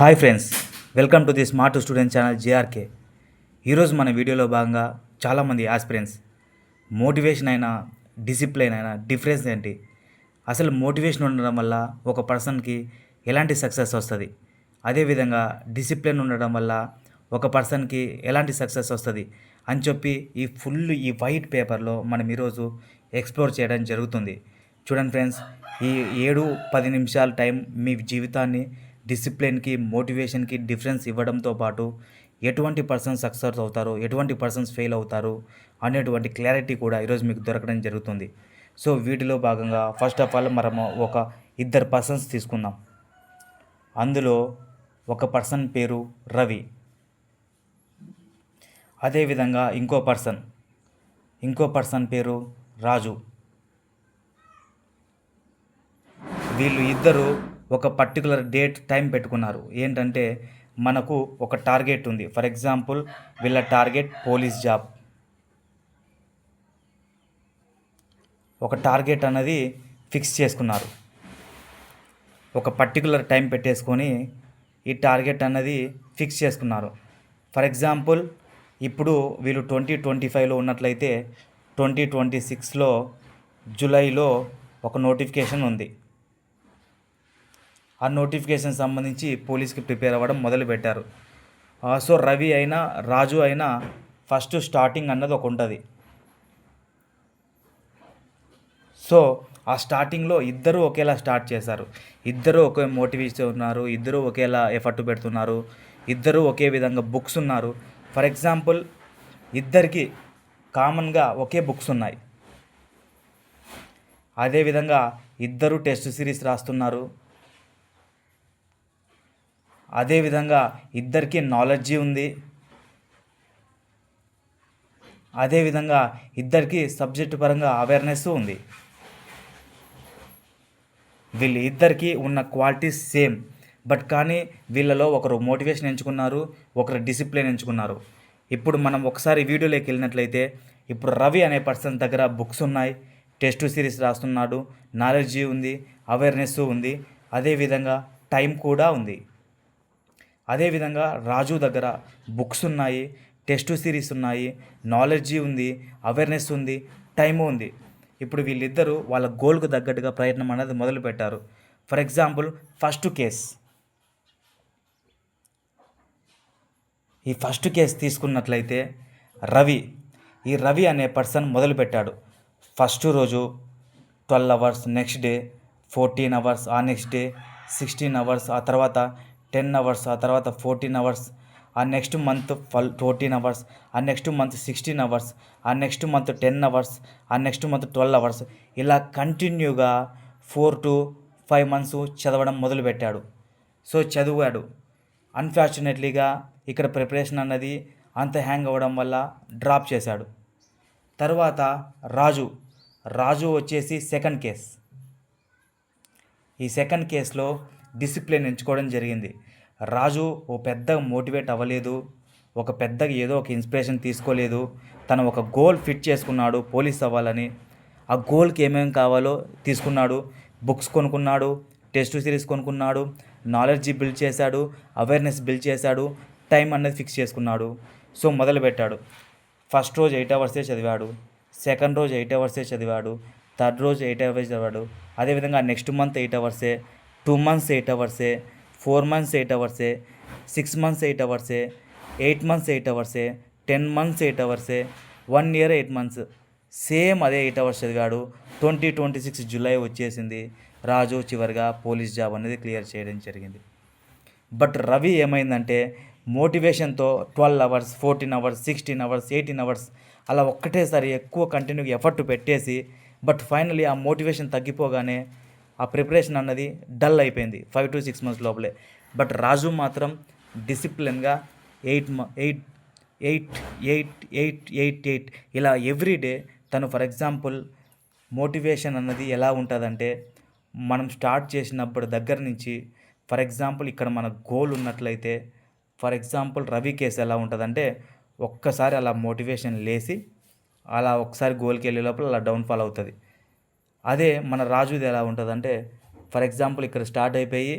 Hi friends welcome to the smart student channel JRK ఈరోజు మన వీడియోలో భాగంగా చాలామంది ఆస్పిరెంట్స్ మోటివేషన్ అయినా డిసిప్లిన్ అయినా డిఫరెన్స్ ఏంటి? అసలు మోటివేషన్ ఉండడం వల్ల ఒక పర్సన్కి ఎలాంటి సక్సెస్ వస్తుంది? అదేవిధంగా డిసిప్లిన్ ఉండడం వల్ల ఒక పర్సన్కి ఎలాంటి సక్సెస్ వస్తుంది? అని చెప్పి ఈ ఫుల్ ఈ వైట్ పేపర్లో మనం ఈరోజు ఎక్స్ప్లోర్ చేయడం జరుగుతుంది. చూడండి ఫ్రెండ్స్ ఈ ఏడు పది నిమిషాల టైం మీ జీవితాన్ని డిసిప్లిన్కి మోటివేషన్కి డిఫరెన్స్ ఇవ్వడంతో పాటు ఎటువంటి పర్సన్స్ సక్సెస్ అవుతారు ఎటువంటి పర్సన్స్ ఫెయిల్ అవుతారు అనేటువంటి క్లారిటీ కూడా ఈరోజు మీకు దొరకడం జరుగుతుంది. సో వీటిలో భాగంగా ఫస్ట్ ఆఫ్ ఆల్ మనము ఒక ఇద్దరు పర్సన్స్ తీసుకుందాం. అందులో ఒక పర్సన్ పేరు రవి. అదేవిధంగా ఇంకో పర్సన్ ఇంకో పర్సన్ పేరు రాజు. వీళ్ళు ఇద్దరు ఒక పర్టికులర్ డేట్ టైం పెట్టుకున్నారు. ఏంటంటే మనకు ఒక టార్గెట్ ఉంది. ఫర్ ఎగ్జాంపుల్ వీళ్ళ టార్గెట్ పోలీస్ జాబ్ ఒక టార్గెట్ అన్నది ఫిక్స్ చేసుకున్నారు. ఒక పర్టికులర్ టైం పెట్టేసుకొని ఈ టార్గెట్ అన్నది ఫిక్స్ చేసుకున్నారు. ఫర్ ఎగ్జాంపుల్ ఇప్పుడు వీళ్ళు ట్వంటీ ట్వంటీ ఫైవ్లో ఉన్నట్లయితే ట్వంటీ ట్వంటీ సిక్స్లో జూలైలో ఒక నోటిఫికేషన్ ఉంది. ఆ నోటిఫికేషన్ సంబంధించి పోలీస్కి ప్రిపేర్ అవ్వడం మొదలుపెట్టారు. సో రవి అయినా రాజు అయినా ఫస్ట్ స్టార్టింగ్ అన్నది ఒక ఉంటుంది. సో ఆ స్టార్టింగ్లో ఇద్దరు ఒకేలా స్టార్ట్ చేశారు. ఇద్దరు ఒకే మోటివేషన్ ఉన్నారు ఇద్దరు ఒకేలా ఎఫర్ట్ పెడుతున్నారు ఇద్దరు ఒకే విధంగా బుక్స్ ఉన్నారు. ఫర్ ఎగ్జాంపుల్ ఇద్దరికి కామన్గా ఒకే బుక్స్ ఉన్నాయి. అదేవిధంగా ఇద్దరు టెస్ట్ సిరీస్ రాస్తున్నారు. అదేవిధంగా ఇద్దరికి నాలెడ్జీ ఉంది. అదేవిధంగా ఇద్దరికి సబ్జెక్టు పరంగా అవేర్నెస్ ఉంది. వీళ్ళు ఇద్దరికి ఉన్న క్వాలిటీస్ సేమ్ బట్ కానీ వీళ్ళలో ఒకరు మోటివేషన్ ఎంచుకున్నారు ఒకరు డిసిప్లిన్ ఎంచుకున్నారు. ఇప్పుడు మనం ఒకసారి వీడియోలోకి వెళ్ళినట్లయితే ఇప్పుడు రవి అనే పర్సన్ దగ్గర బుక్స్ ఉన్నాయి. టెస్ట్ సిరీస్ రాస్తున్నాడు. నాలెడ్జీ ఉంది అవేర్నెస్ ఉంది. అదేవిధంగా టైం కూడా ఉంది. అదేవిధంగా రాజు దగ్గర బుక్స్ ఉన్నాయి టెస్ట్ సిరీస్ ఉన్నాయి నాలెడ్జీ ఉంది అవేర్నెస్ ఉంది టైము ఉంది. ఇప్పుడు వీళ్ళిద్దరూ వాళ్ళ గోల్కు తగ్గట్టుగా ప్రయత్నం అనేది మొదలుపెట్టారు. For example first case. ఈ ఫస్ట్ కేస్ తీసుకున్నట్లయితే రవి ఈ రవి అనే పర్సన్ మొదలుపెట్టాడు. ఫస్ట్ రోజు twelve hours next day fourteen hours ఆ నెక్స్ట్ డే సిక్స్టీన్ అవర్స్ ఆ తర్వాత టెన్ అవర్స్ ఆ తర్వాత ఫోర్టీన్ అవర్స్ ఆ next month full fourteen hours ఆ నెక్స్ట్ మంత్ సిక్స్టీన్ అవర్స్ ఆ నెక్స్ట్ మంత్ టెన్ అవర్స్ ఆ నెక్స్ట్ మంత్ ట్వెల్వ్ అవర్స్. ఇలా కంటిన్యూగా ఫోర్ టు ఫైవ్ మంత్స్ చదవడం మొదలుపెట్టాడు. సో చదివాడు. అన్ఫార్చునేట్లీగా ఇక్కడ ప్రిపరేషన్ అన్నది అంత హ్యాంగ్ అవ్వడం వల్ల డ్రాప్ చేశాడు. తర్వాత రాజు రాజు వచ్చేసి సెకండ్ కేస్. ఈ సెకండ్ కేసులో డిసిప్లిన్ ఎంచుకోవడం జరిగింది. రాజు ఓ పెద్దగా మోటివేట్ అవ్వలేదు. ఒక పెద్దగా ఏదో ఒక ఇన్స్పిరేషన్ తీసుకోలేదు. తను ఒక గోల్ ఫిట్ చేసుకున్నాడు పోలీస్ అవ్వాలని. ఆ గోల్కి ఏమేమి కావాలో తీసుకున్నాడు. బుక్స్ కొనుక్కున్నాడు టెస్ట్ సిరీస్ కొనుక్కున్నాడు నాలెడ్జ్ బిల్డ్ చేశాడు అవేర్నెస్ బిల్డ్ చేశాడు టైం అనేది ఫిక్స్ చేసుకున్నాడు. సో మొదలుపెట్టాడు ఫస్ట్ రోజు ఎయిట్ అవర్సే చదివాడు. సెకండ్ రోజు ఎయిట్ అవర్సే చదివాడు. థర్డ్ రోజు ఎయిట్ అవర్స్ చదివాడు. అదేవిధంగా నెక్స్ట్ మంత్ ఎయిట్ అవర్సే. టూ మంత్స్ ఎయిట్ అవర్సే ఫోర్ మంత్స్ ఎయిట్ అవర్సే సిక్స్ మంత్స్ ఎయిట్ అవర్సే ఎయిట్ మంత్స్ ఎయిట్ అవర్సే ten months eight అవర్సే one year eight months. Same అదే ఎయిట్ అవర్స్ చదివాడు. ట్వంటీ ట్వంటీ సిక్స్ జూలై వచ్చేసింది. రాజు చివరిగా పోలీస్ జాబ్ అనేది క్లియర్ చేయడం జరిగింది. బట్ రవి ఏమైందంటే మోటివేషన్తో twelve hours fourteen hours sixteen hours eighteen hours అలా ఒక్కటేసారి ఎక్కువ కంటిన్యూగా ఎఫర్ట్ పెట్టేసి బట్ ఫైనలీ ఆ మోటివేషన్ తగ్గిపోగానే ఆ ప్రిపరేషన్ అన్నది డల్ అయిపోయింది. ఫైవ్ టు సిక్స్ మంత్స్ లోపలే. బట్ రాజు మాత్రం డిసిప్లిన్గా eight eight eight eight eight eight eight ఇలా ఎవ్రీ డే తను ఫర్ ఎగ్జాంపుల్ మోటివేషన్ అన్నది ఎలా ఉంటుందంటే మనం స్టార్ట్ చేసినప్పుడు దగ్గర నుంచి ఫర్ ఎగ్జాంపుల్ ఇక్కడ మన గోల్ ఉన్నట్లయితే ఫర్ ఎగ్జాంపుల్ రవి కేసు ఎలా ఉంటుందంటే ఒక్కసారి అలా మోటివేషన్ లేసి అలా ఒకసారి గోల్కి వెళ్ళే లోపల అలా డౌన్ఫాల్ అవుతుంది. అదే మన రాజుది ఎలా ఉంటుందంటే ఫర్ ఎగ్జాంపుల్ ఇక్కడ స్టార్ట్ అయిపోయి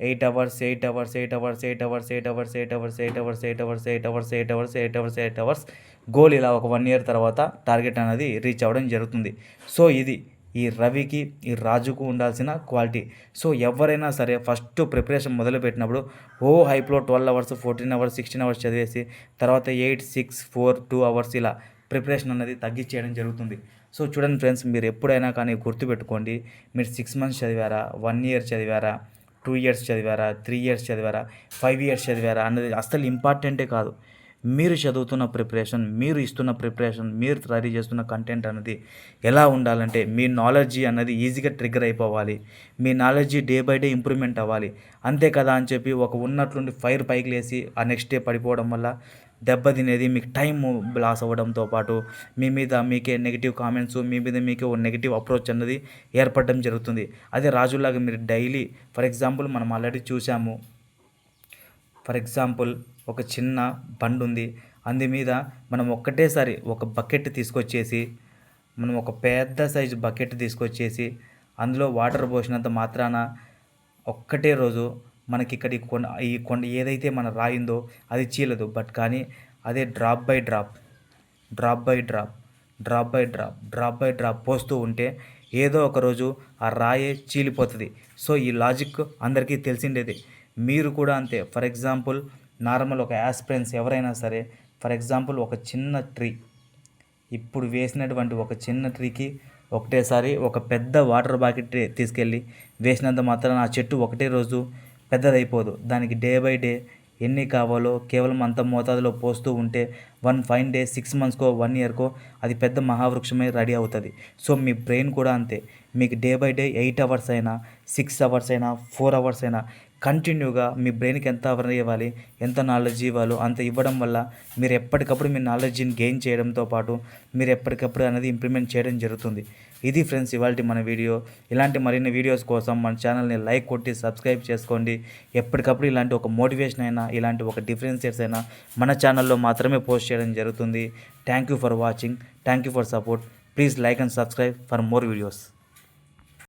eight hours eight hours eight hours eight hours eight hours eight hours eight hours eight hours eight hours eight hours eight hours eight hours goal ఇలా ఒక వన్ ఇయర్ తర్వాత టార్గెట్ అనేది reach అవ్వడం జరుగుతుంది so ఇది ఈ రవికి ఈ రాజుకు ఉండాల్సిన క్వాలిటీ సో ఎవరైనా సరే ఫస్ట్ ప్రిపరేషన్ మొదలుపెట్టినప్పుడు ఓ హైప్లో twelve hours fourteen hours sixteen hours చదివేసి తర్వాత eight six four two hours ఇలా ప్రిపరేషన్ అనేది తగ్గించేయడం జరుగుతుంది సో చూడండి ఫ్రెండ్స్ మీరు ఎప్పుడైనా కానీ గుర్తుపెట్టుకోండి మీరు సిక్స్ మంత్స్ చదివారా వన్ ఇయర్ చదివారా టూ ఇయర్స్ చదివారా త్రీ ఇయర్స్ చదివారా ఫైవ్ ఇయర్స్ చదివారా అన్నది అస్సలు ఇంపార్టెంటే కాదు. మీరు చదువుతున్న ప్రిపరేషన్ మీరు ఇస్తున్న ప్రిపరేషన్ మీరు రెడీ చేస్తున్న కంటెంట్ అనేది ఎలా ఉండాలంటే మీ నాలెడ్జీ అన్నది ఈజీగా ట్రిగ్గర్ అయిపోవాలి. మీ knowledge day by day improvement అవ్వాలి. అంతే కదా అని చెప్పి ఒక ఉన్నట్లుండి ఫైర్ పైకి లేసి ఆ నెక్స్ట్ డే పడిపోవడం వల్ల దెబ్బ తినేది మీకు టైం లాస్ అవ్వడంతో పాటు మీ మీద మీకే నెగిటివ్ కామెంట్స్ మీ మీద మీకే ఒక నెగిటివ్ అప్రోచ్ అన్నది ఏర్పడడం జరుగుతుంది. అదే రాజులాగా మీరు డైలీ ఫర్ ఎగ్జాంపుల్ మనం ఆల్రెడీ చూసాము ఫర్ ఎగ్జాంపుల్ ఒక చిన్న బండి ఉంది. అందు మీద మనం ఒక్కటేసారి ఒక బకెట్ తీసుకొచ్చేసి మనం ఒక పెద్ద సైజు బకెట్ తీసుకొచ్చేసి అందులో వాటర్ పోసినంత మాత్రాన ఒక్కటే రోజు మనకి ఇక్కడ ఈ కొండ ఈ కొండ ఏదైతే మన రాయిందో అది చీలదు. బట్ కానీ అదే drop by drop drop by drop drop by drop drop by drop పోస్తూ ఉంటే ఏదో ఒక రోజు ఆ రాయే చీలిపోతుంది. సో ఈ లాజిక్ అందరికీ తెలిసిండేది. మీరు కూడా అంతే. ఫర్ ఎగ్జాంపుల్ నార్మల్ ఒక యాస్పిరెన్స్ ఎవరైనా సరే ఫర్ ఎగ్జాంపుల్ ఒక చిన్న ట్రీ ఇప్పుడు వేసినటువంటి ఒక చిన్న ట్రీకి ఒకటేసారి ఒక పెద్ద వాటర్ బాకెట్ తీసుకెళ్ళి వేసినంత మాత్రాన ఆ చెట్టు ఒకటే రోజు పెద్దదైపోదు. దానికి డే బై డే ఎన్ని కావాలో కేవలం అంత మోతాదులో పోస్తూ ఉంటే వన్ ఫైవ్ డే సిక్స్ మంత్స్కో వన్ ఇయర్కో అది పెద్ద మహావృక్షమే రెడీ అవుతుంది. సో మీ బ్రెయిన్ కూడా అంతే. మీకు day by day eight hours అయినా సిక్స్ అవర్స్ అయినా ఫోర్ అవర్స్ అయినా కంటిన్యూగా మీ బ్రెయిన్కి ఎంత అవర్ ఇవ్వాలి ఎంత నాలెడ్జ్ ఇవ్వాలో అంత ఇవ్వడం వల్ల మీరు ఎప్పటికప్పుడు మీ నాలెడ్జ్ని గెయిన్ చేయడంతో పాటు మీరు ఎప్పటికప్పుడు అనేది ఇంప్లిమెంట్ చేయడం జరుగుతుంది. ఇది ఫ్రెండ్స్ ఇవాళ మన వీడియో. ఇలాంటి మరిన్ని వీడియోస్ కోసం మన ఛానల్ని లైక్ కొట్టి సబ్స్క్రైబ్ చేసుకోండి. ఎప్పటికప్పుడు ఇలాంటి ఒక మోటివేషన్ అయినా ఇలాంటి ఒక డిఫరెన్షియేట్స్ అయినా మన ఛానల్లో మాత్రమే పోస్ట్ చేయడం జరుగుతుంది. Thank you for watching thank you for support please like and subscribe for more videos